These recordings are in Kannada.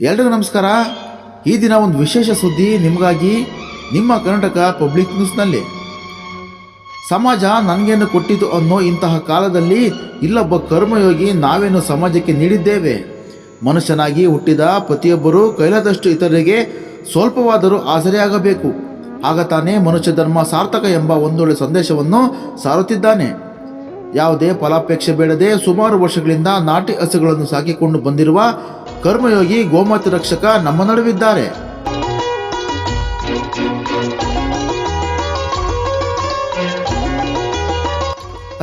ಎಲ್ರಿಗೂ ನಮಸ್ಕಾರ. ಈ ದಿನ ಒಂದು ವಿಶೇಷ ಸುದ್ದಿ ನಿಮಗಾಗಿ ನಿಮ್ಮ ಕರ್ನಾಟಕ ಪಬ್ಲಿಕ್ ನ್ಯೂಸ್ನಲ್ಲಿ. ಸಮಾಜ ನನಗೇನು ಕೊಟ್ಟಿತು ಅನ್ನೋ ಇಂತಹ ಕಾಲದಲ್ಲಿ ಇಲ್ಲೊಬ್ಬ ಕರ್ಮಯೋಗಿ ನಾವೇನು ಸಮಾಜಕ್ಕೆ ನೀಡಿದ್ದೇವೆ? ಮನುಷ್ಯನಾಗಿ ಹುಟ್ಟಿದ ಪ್ರತಿಯೊಬ್ಬರೂ ಕೈಲಾದಷ್ಟು ಇತರರಿಗೆ ಸ್ವಲ್ಪವಾದರೂ ಆಸರೆಯಾಗಬೇಕು ಆಗ ತಾನೇ ಮನುಷ್ಯ ಧರ್ಮ ಸಾರ್ಥಕ ಎಂಬ ಒಂದೊಳ್ಳೆ ಸಂದೇಶವನ್ನು ಸಾರುತ್ತಿದ್ದಾನೆ. ಯಾವುದೇ ಫಲಾಪೇಕ್ಷೆ ಬೇಡದೆ ಸುಮಾರು ವರ್ಷಗಳಿಂದ ನಾಟಿ ಹಸುಗಳನ್ನು ಸಾಕಿಕೊಂಡು ಬಂದಿರುವ ಕರ್ಮಯೋಗಿ, ಗೋಮಾತೆ ರಕ್ಷಕ ನಮ್ಮ ನಡುವಿದ್ದಾರೆ.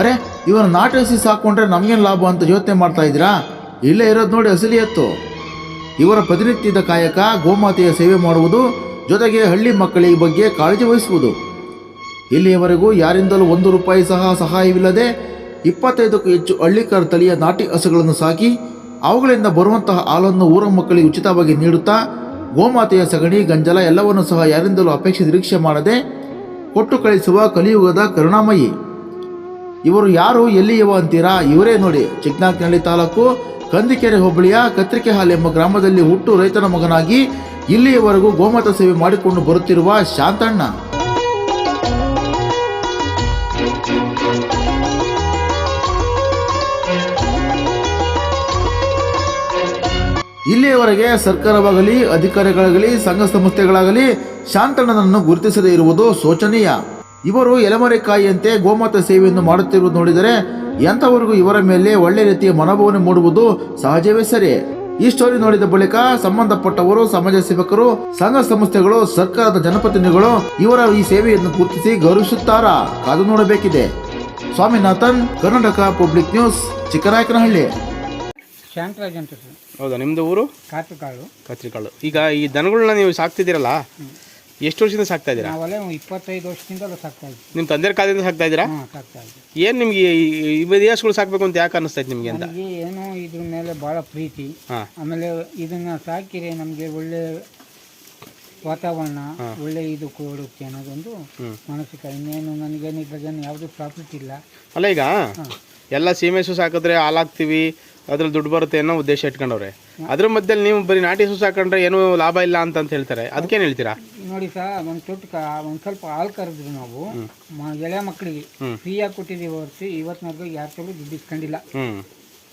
ಅರೆ, ಇವನು ನಾಟಿ ಹಸಿ ಸಾಕೊಂಡ್ರೆ ನಮಗೇನು ಲಾಭ ಅಂತ ಯೋಚನೆ ಮಾಡ್ತಾ ಇದ್ದೀರಾ? ಇಲ್ಲೇ ಇರೋದು ನೋಡಿ ಅಸಲಿ ಎತ್ತು. ಇವರ ಪ್ರತಿನಿತ್ಯದ ಕಾಯಕ, ಗೋಮಾತೆಯ ಸೇವೆ ಮಾಡುವುದು, ಜೊತೆಗೆ ಹಳ್ಳಿ ಮಕ್ಕಳಿಗೆ ಬಗ್ಗೆ ಕಾಳಜಿ ವಹಿಸುವುದು. ಇಲ್ಲಿಯವರೆಗೂ ಯಾರಿಂದಲೂ ಒಂದು ರೂಪಾಯಿ ಸಹ ಸಹಾಯವಿಲ್ಲದೆ ಇಪ್ಪತ್ತೈದಕ್ಕೂ ಹೆಚ್ಚು ಹಳ್ಳಿಕರ ತಳಿಯ ನಾಟಿ ಹಸುಗಳನ್ನು ಸಾಕಿ ಅವುಗಳಿಂದ ಬರುವಂತಹ ಹಾಲನ್ನು ಊರ ಮಕ್ಕಳಿಗೆ ಉಚಿತವಾಗಿ ನೀಡುತ್ತಾ ಗೋಮಾತೆಯ ಸಗಣಿ, ಗಂಜಲ ಎಲ್ಲವನ್ನೂ ಸಹ ಯಾರಿಂದಲೂ ಅಪೇಕ್ಷೆ ನಿರೀಕ್ಷೆ ಮಾಡದೆ ಕೊಟ್ಟು ಕಳಿಸುವ ಕಲಿಯುಗದ ಕರುಣಾಮಯಿ. ಇವರು ಯಾರು, ಎಲ್ಲಿಯವ ಅಂತೀರಾ? ಇವರೇ ನೋಡಿ. ಚಿಕ್ಕನಾಕ್ನಹಳ್ಳಿ ತಾಲೂಕು ಕಂದಿಕೆರೆ ಹೋಬಳಿಯ ಕತ್ರಿಕೆಹಾಲ್ ಎಂಬ ಗ್ರಾಮದಲ್ಲಿ ಹುಟ್ಟು ರೈತನ ಮಗನಾಗಿ ಇಲ್ಲಿಯವರೆಗೂ ಗೋಮಾತ ಸೇವೆ ಮಾಡಿಕೊಂಡು ಬರುತ್ತಿರುವ ಶಾಂತಣ್ಣ. ಇಲ್ಲಿಯವರೆಗೆ ಸರ್ಕಾರವಾಗಲಿ ಅಧಿಕಾರಿಗಳಾಗಲಿ ಸಂಘ ಸಂಸ್ಥೆಗಳಾಗಲಿ ಶಾಂತಣ್ಣನನ್ನು ಗುರುತಿಸದೇ ಇರುವುದು ಶೋಚನೀಯ. ಇವರು ಎಲೆಮರೆಕಾಯಿಯಂತೆ ಗೋಮಾತ ಸೇವೆಯನ್ನು ಮಾಡುತ್ತಿರುವುದು ನೋಡಿದರೆ ಎಂಥವರೆಗೂ ಇವರ ಮೇಲೆ ಒಳ್ಳೆ ರೀತಿಯ ಮನೋಭಾವನೆ ಮೂಡುವುದು ಸಹಜವೇ ಸರಿ. ಈ ಸ್ಟೋರಿ ನೋಡಿದ ಬಳಿಕ ಸಂಬಂಧಪಟ್ಟವರು, ಸಮಾಜ ಸೇವಕರು ಸಂಘ ಸಂಸ್ಥೆಗಳು ಸರ್ಕಾರದ ಜನಪ್ರತಿನಿಧಿಗಳು ಇವರ ಈ ಸೇವೆಯನ್ನು ಗುರುತಿಸಿ ಗೌರವಿಸುತ್ತಾರಾ. ಕಾದು ನೋಡಬೇಕಿದೆ. ಸ್ವಾಮಿನಾಥನ್, ಕರ್ನಾಟಕ ಪಬ್ಲಿಕ್ ನ್ಯೂಸ್ ಚಿಕ್ಕನಾಯಕನಹಳ್ಳಿ ಶಾಂತರಾಜ್ ಅಂತ ಸರ್ ಹೌದಾ ನಿಮ್ಮದು ಊರು? ಕಾತ್ರಿಕಾಳು. ಕತ್ರಿಕಾಳು. ಈಗ ಈ ದನಗಳನ್ನ ನೀವು ಸಾಕ್ತಿದ್ದೀರಲ್ಲ ಎಷ್ಟು ವರ್ಷದಿಂದ ಸಾಕ್ತಾ ಇದ್ದೀರಾ? ನಾವಲ್ಲೇ ಇಪ್ಪತ್ತೈದು ವರ್ಷದಿಂದ ಸಾಕ್ತಾ ಇದ್ದೀವಿ. ನಿಮ್ಮ ತಂದೆ ಕಾಲದಿಂದ ಸಾಕ್ತಾ ಇದ್ದೀರಾ? ಹಾಂ ಸಾಕ್ತಾ ಇದ್ದೀವಿ. ಏನು ನಿಮಗೆ ಈ ವಿದೇಶಗಳು ಸಾಕಬೇಕು ಅಂತ ಯಾಕೆ ಅನ್ನಿಸ್ತೈತೆ ನಿಮಗೆ ಅಂತ? ಏನು ಏನೋ ಇದ್ರ ಮೇಲೆ ಭಾಳ ಪ್ರೀತಿ. ಹಾಂ. ಆಮೇಲೆ ಇದನ್ನ ಸಾಕಿರೆ ನಮಗೆ ಒಳ್ಳೆ ವಾತಾವರಣ ಒಳ್ಳೆ ಇದು ಕೊಡುತ್ತೆ ಅನ್ನೋದೊಂದು ಮನಸ್ಸಿಗೆ ಮಾನಸಿಕ. ಇನ್ನೇನು ನನಗೇನು ಇದ್ರಾಗೇನು ಯಾವುದೂ ಪ್ರಾಫಿಟ್ ಇಲ್ಲ. ಅಲ್ಲ ಈಗ ಎಲ್ಲ ಸೀಮೆಸು ಸಾಕಿದ್ರೆ ಹಾಲಾಗ್ತೀವಿ ಅದ್ರಲ್ಲಿ ದುಡ್ಡು ಬರುತ್ತೆ ಅನ್ನೋ ಉದ್ದೇಶ ಇಟ್ಕೊಂಡವ್ರೆ. ಅದ್ರ ಮಧ್ಯದಲ್ಲಿ ನೀವು ಬರೀ ನಾಟಿ ಹಸು ಸಾಕೊಂಡ್ರೆ ಏನೂ ಲಾಭ ಇಲ್ಲ ಅಂತ ಅಂತ ಹೇಳ್ತಾರೆ. ಅದಕ್ಕೇನು ಹೇಳ್ತೀರಾ? ನೋಡಿ ಸರ್ ಒಂದು ತೊಟ್ಕ ಒಂದು ಸ್ವಲ್ಪ ಹಾಲು ಕರೆದ್ರು ನಾವು. ಮ- ಎಳೆ ಮಕ್ಕಳಿಗೆ ಫ್ರೀ ಫ್ರೀಯಾಗಿ ಕೊಟ್ಟಿದ್ದೀವಿ ಹೊರತು ಇವತ್ತಿನವರೆಗೂ ಯಾರು ದುಡ್ಡು ಇಸ್ಕೊಂಡಿಲ್ಲ.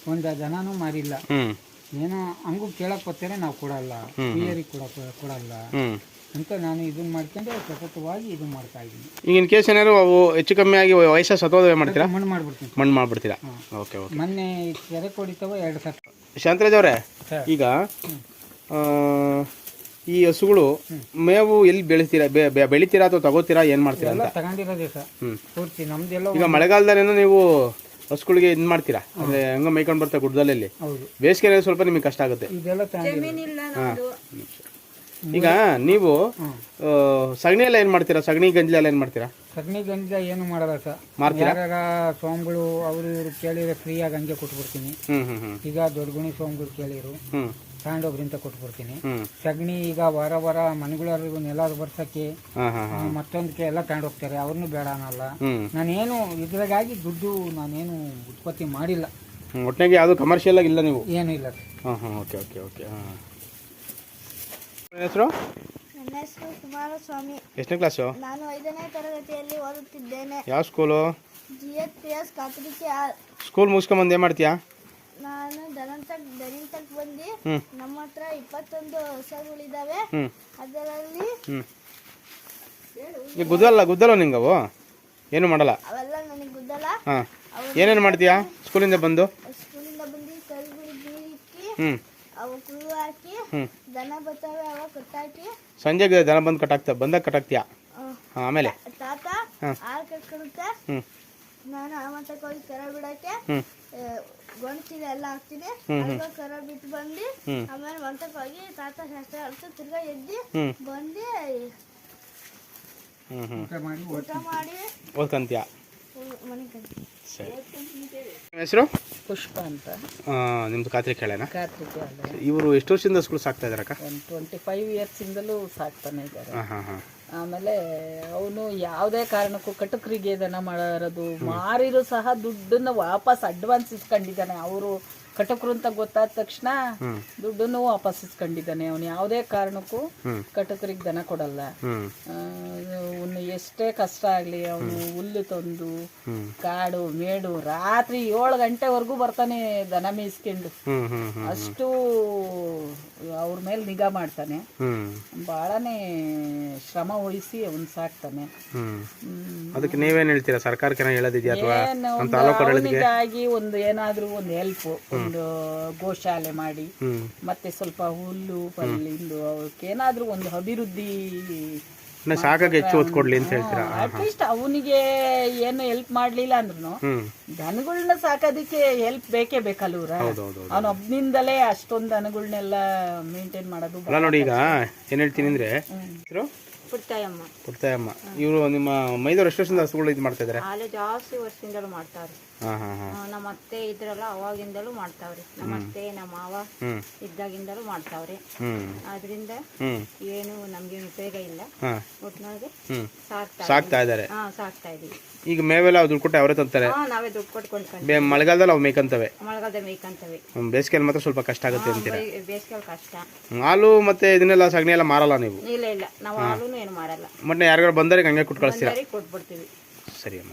ಒಂದು ಜನನೂ ಮಾರಿಲ್ಲ ಹ್ಞೂ ಏನೋ ಹಂಗೂ ಕೇಳಕ್ ಬರ್ತಾರೆ ನಾವು ಕೊಡಲ್ಲ. ಫ್ರೀಯರಿಗೆ ಕೊಡಕ್ ಕೊಡಲ್ಲ. ಹ್ಞೂ ಅಂತ ನಾನು ಇದನ್ನ ಮಾಡ್ಕೊಂಡು ಸತತವಾಗಿ ಇದು ಮಾಡ್ತಾ ಇದ್ದೀನಿ. ಈಗ ಇನ್ ಕೇಸ್ ಏನಾದ್ರು ಅವು ಹೆಚ್ಚು ಕಮ್ಮಿ ಆಗಿ ವಯಸ್ಸ ಸತೋದವೇ ಮಾಡ್ತೀರಾ? ಮಣ್ಣು ಮಾಡ್ಬಿಡ್ತೀನಿ. ಮಣ್ಣು ಮಾಡ್ಬಿಡ್ತೀರಾ? Okay okay. ಮೊನ್ನೆ ಕೆರೆ ಕೊಡಿತಾವ ಎರಡು ಸತ ಶಾಂತರಾಜ್ ಅವರೇ ಸರ್. ಈಗ ಆ, ಈ ಹಸುಗಳು ಮೇವು ಎಲ್ಲಿ ಬೆಳಿತೀರಾ? ಬೆ- ಬೆ- ಬೆಳಿತೀರಾ ಅಥವಾ ತಗೋತೀರಾ? ಏನು ಮಾಡ್ತೀರಾ ಎಲ್ಲ ಅಂತ? ತಗೊಂಡಿರೋದೇ ಸರ್. ಹ್ಮ್. ಪೂರ್ತಿ ನಮ್ದೆಲ್ಲ ಈಗ ಮಳೆಗಾಲದಲ್ಲೇನೋ ನೀವು ಹಸುಗಳಿಗೆ ಇದು ಮಾಡ್ತೀರಾ? ಅಂದ್ರೆ ಹಂಗ ಮೇಯ್ಕೊಂಡು ಬರ್ತಾ ಗುಡ್ಡದಲ್ಲಿ. ಹೌದು. ಬೇಸಿಗೆ ಸ್ವಲ್ಪ ನಿಮಗೆ ಕಷ್ಟ ಆಗುತ್ತೆ. ಇದೆಲ್ಲ ತಗೊಂಡಿರೋದು. ಈಗ ನೀವು ಸಗಣಿ ಎಲ್ಲ ಏನು ಮಾಡ್ತೀರಾ? ಸಗಣಿ ಗಂಜಲ ಎಲ್ಲ ಏನು ಮಾಡ್ತೀರಾ? ಸಗಣಿ ಗಂಜ ಏನು ಮಾಡಲ್ಲ ಸರ್. ಮಾರ್ತೀರಾ? ಯಾರ ಸ್ವಾಮಿಗಳು ಅವರು ಇವರು ಕೇಳಿದ್ರೆ ಫ್ರೀಯಾಗಿ ಹಂಗೆ ಕೊಟ್ಬಿಡ್ತೀನಿ. ಈಗ ದೊಡ್ಡ ಗುಣಿ ಸ್ವಾಮಿಗಳು ಕೇಳಿರು. ತಗೊಂಡೋಗ್ರಿಂದ ಕೊಟ್ಬಿಡ್ತೀನಿ. ಸಗಣಿ ಈಗ ವಾರ ವಾರ ಮನೆಗಳವ್ರಿಗೂ ನೆಲ ಬರ್ಸಕ್ಕೆ ಮತ್ತೊಂದಕ್ಕೆ ಎಲ್ಲ ತಗೊಂಡೋಗ್ತಾರೆ ಅವ್ರನ್ನೂ ಬೇಡ ಅನ್ನಲ್ಲ. ನಾನೇನು ಇದ್ರಾಗಾಗಿ ದುಡ್ಡು ನಾನೇನು ಉತ್ಪತ್ತಿ ಮಾಡಿಲ್ಲ. ಒಟ್ಟಿಗೆ ಯಾವುದು ಕಮರ್ಷಿಯಲ್ ಆಗಿ ಇಲ್ಲ ನೀವು? ಏನೂ ಇಲ್ಲ ಹಾಂ ಹಾಂ ಓಕೆ ಓಕೆ ಓಕೆ ಹಾಂ. ಹೆಸರು? ನನ್ನ ಹೆಸರು ಕುಮಾರಸ್ವಾಮಿ. ಎಷ್ಟನೇ ಕ್ಲಾಸು? ನಾನು ಐದನೇ ತರಗತಿಯಲ್ಲಿ ಓದುತ್ತಿದ್ದೇನೆ. ಯಾವ school G S P S ಕಾತರಿಕೆ ಆರ್ ಸ್ಕೂಲ್ ಮುಗಿಸ್ಕೊಂಬಂದು ಏನು ಮಾಡ್ತೀಯಾ? ನಾನು ಧನಂತಕ್ ದನಿಂತಕ್ ಬಂದು ಹ್ಮ್. ನಮ್ಮ ಹತ್ರ ಇಪ್ಪತ್ತೊಂದು ಹೊಸಗಳಿದ್ದಾವೆ ಹ್ಞೂ ಅದರಲ್ಲಿ ಹ್ಞೂ ಈಗ ಗುದ್ದಲ್ಲ ಗುದ್ದಲ್ಲ ಅವು? ಏನು ಮಾಡಲ್ಲ? ಅವೆಲ್ಲ ನನಗೆ ಗುದ್ದಲ ಹಾಂ. ಏನೇನು ಮಾಡ್ತೀಯಾ? ಸ್ಕೂಲಿಂದ ಬಂದು? ಸ್ಕೂಲಿಂದ ಬಂದು ಹ್ಞೂ ಸಂಜೆಗೆ ದನ ಬಂದು ಕಟ್ಟಾಕ್ತ ಬಂದಾಗ ಕಟ್ಟಾಕ್ತೀಯಾ? ಆಮೇಲೆ? ತಾತ. ಹಾಲು ಕಟ್ಕೊಳುತ್ತೆ ಹ್ಞೂ ನಾನು ಆ ಮಟ್ಟಕ್ಕೆ ಹೋಗಿ ಕರ ಬಿಡಕ್ಕೆ ಗೊಣಚಿದ ಎಲ್ಲ ಹಾಕ್ತೀನಿ. ಕರ ಬಿಟ್ಟು ಬಂದು. ಆಮೇಲೆ ಮಂತಕ್ಕೆ ಹೋಗಿ ತಾತ ಶಾಸ್ತ್ರ ಅರ್ಥ ತಿರ್ಗಾ ಎದ್ದು ಬಂದು ಊಟ ಮಾಡಿ ಓದ್ಕಂತೀಯ? ಬಂದ್ವಿ. ಸರಿ. ಹೆಸರು? ಪುಷ್ಪ ಅಂತ. ನಿಮ್ದು ಖಾತ್ರಿ ಕೇಳೋಣ. ಖಾತ್ರಿ ಇವರು ಎಷ್ಟು ವರ್ಷದಿಂದ ಸ್ಕೂಲ್ ಸಾಕ್ತಾ ಒಂದು ಟ್ವೆಂಟಿ ಫೈವ್ ಇಯರ್ಸಿಂದಲೂ ಸಾಕ್ತಾನೆ ಇದ್ದಾರೆ. ಹಾಂ ಹಾಂ ಹಾಂ. ಆಮೇಲೆ ಅವನು ಯಾವುದೇ ಕಾರಣಕ್ಕೂ ಕಟುಕರಿಗೆ ದನ ಮಾಡೋದು ಮಾರಿರು ಸಹ ದುಡ್ಡನ್ನ ವಾಪಸ್ ಅಡ್ವಾನ್ಸ್ ಇಸ್ಕೊಂಡಿದ್ದಾನೆ. ಅವರು ಕಟಕರು ಅಂತ ಗೊತ್ತಾದ ತಕ್ಷಣ ದುಡ್ಡನ್ನು ವಾಪಸ್ ಇಸ್ಕೊಂಡಿದ್ದಾನೆ. ಅವನು ಯಾವುದೇ ಕಾರಣಕ್ಕೂ ಕಟಕರಿಗೆ ದನ ಕೊಡಲ್ಲ. ಅವನು ಎಷ್ಟೇ ಕಷ್ಟ ಆಗಲಿ ಅವನು ಹುಲ್ಲು ತಂದು ಕಾಡು ಮೇಡು ರಾತ್ರಿ ಏಳು ಗಂಟೆವರೆಗೂ ಬರ್ತಾನೆ ದನ ಮೇಯಿಸ್ಕೊಂಡು. ಅಷ್ಟು ಅವ್ರ ಮೇಲೆ ನಿಗಾ ಮಾಡ್ತಾನೆ. ಬಹಳನೇ ಶ್ರಮ ವಹಿಸಿ ಅವನ್ ಸಾಕ್ತಾನೆ. ಅದಕ್ಕೆ ನೀವೇನ್ ಹೇಳ್ತೀರಾ? ಸರ್ಕಾರಕ್ಕೆ ಏನಾದ್ರು ಒಂದು ಏನಾದ್ರೂ ಒಂದು ಹೆಲ್ಪ್ ಒಂದು ಗೋಶಾಲೆ ಮಾಡಿ ಮತ್ತೆ ಸ್ವಲ್ಪ ಹುಲ್ಲು ಪಲ್ಲಿಂದು ಅವಕ್ಕೇನಾದ್ರೂ ಒಂದು ಅಭಿವೃದ್ಧಿ ಸಾಕಾಗಿ ಹೆಚ್ಚು ಒತ್ತು ಕೊಡ್ಲಿ ಅಂತ ಹೇಳ್ತೀರಾ? ಅಟ್ಲೀಸ್ಟ್ ಅವನಿಗೆ ಏನು ಹೆಲ್ಪ್ ಮಾಡ್ಲಿಲ್ಲ ಅಂದ್ರೂ ದನಗಳನ್ನ ಸಾಕೋದಕ್ಕೆ ಹೆಲ್ಪ್ ಬೇಕೇ ಬೇಕಲ್ವರ ಅವನೊಬ್ನಿಂದಲೇ ಅಷ್ಟೊಂದು ದನಗಳನ್ನೆಲ್ಲ ಮೇಂಟೈನ್ ಮಾಡೋದು ಅಲ್ಲ ನೋಡಿ ಈಗ ಏನ್ ಹೇಳ್ತೀನಿ ಅಂದ್ರೆ ಪುಟ್ಟಾಯಮ್ಮ ಪುಟ್ಟಯ್ಯಮ್ಮ. ಪುಟ್ಟಯ್ಯಮ್ಮ. ಇವರು ನಿಮ್ಮ ಮೈದೂರು ಎಷ್ಟು ವರ್ಷದಿಂದ ಹಸುಗಳು ಇದು ಮಾಡ್ತಾ ಇದ್ದಾರೆ ಜಾಸ್ತಿ ವರ್ಷದಿಂದಲೂ ಹಾ ಆ, ನಮ್ಮ ಅತ್ತೆ ಇದ್ರಲ್ಲ ಅವಾಗಿಂದಲೂ ಮಾಡ್ತಾವ್ರಿ. ನಮ್ಮ ಅತ್ತೆ ನಮ್ಮ ಮಾವ ಇದ್ದಾಗಿಂದಲೂ ಮಾಡ್ತಾವ್ರಿ. ಅದ್ರಿಂದ ಏನು ನಮ್ಗೆ ಉಪಯೋಗ ಇಲ್ಲ. ಒಟ್ನೊಳಗೆ ಸಾಕ್ತಾ ಇದಾರೆ ಹಾ ಸಾಕ್ತಾ ಇದೀವಿ ಈಗ ಮೇವೆಲ್ಲ ದುಡ್ಡು ಕೊಟ್ಟು ಅವರೇ ತಂತಾರೆ? ನಾವೇ ದುಡ್ಡು ಕೊಟ್ಕೊಂಡ್ ಮಳೆಗಾಲದಲ್ಲಿ ಅವು ಮೇಯ್ಕಂತವೆ. ಮಳೆಗಾಲದ ಮೇಯ್ಕಂತವೆ. ಬೇಸಿಗೆಯಲ್ಲಿ ಮಾತ್ರ ಸ್ವಲ್ಪ ಕಷ್ಟ ಆಗುತ್ತೆ ಅಂತೀರಾ? ಬೇಸಿಗೆ ಕಷ್ಟ. ಹಾಲು ಮತ್ತೆ ಇದನ್ನೆಲ್ಲ ಸಗಣಿ ಎಲ್ಲ ಮಾರಲ್ಲ ನೀವು? ಇಲ್ಲ ಇಲ್ಲ. ನಾವು ಹಾಲು ಏನು ಮಾರಲ್ಲ. ಮೊನ್ನೆ ಯಾರಿಗಾರು ಬಂದರೆ ಹಂಗೆ ಕೊಟ್ಟು ಕಳಿಸ್ತೀರಾ ಕೊಟ್ಬಿಡ್ತೀವಿ. ಸರಿ ಅಮ್ಮ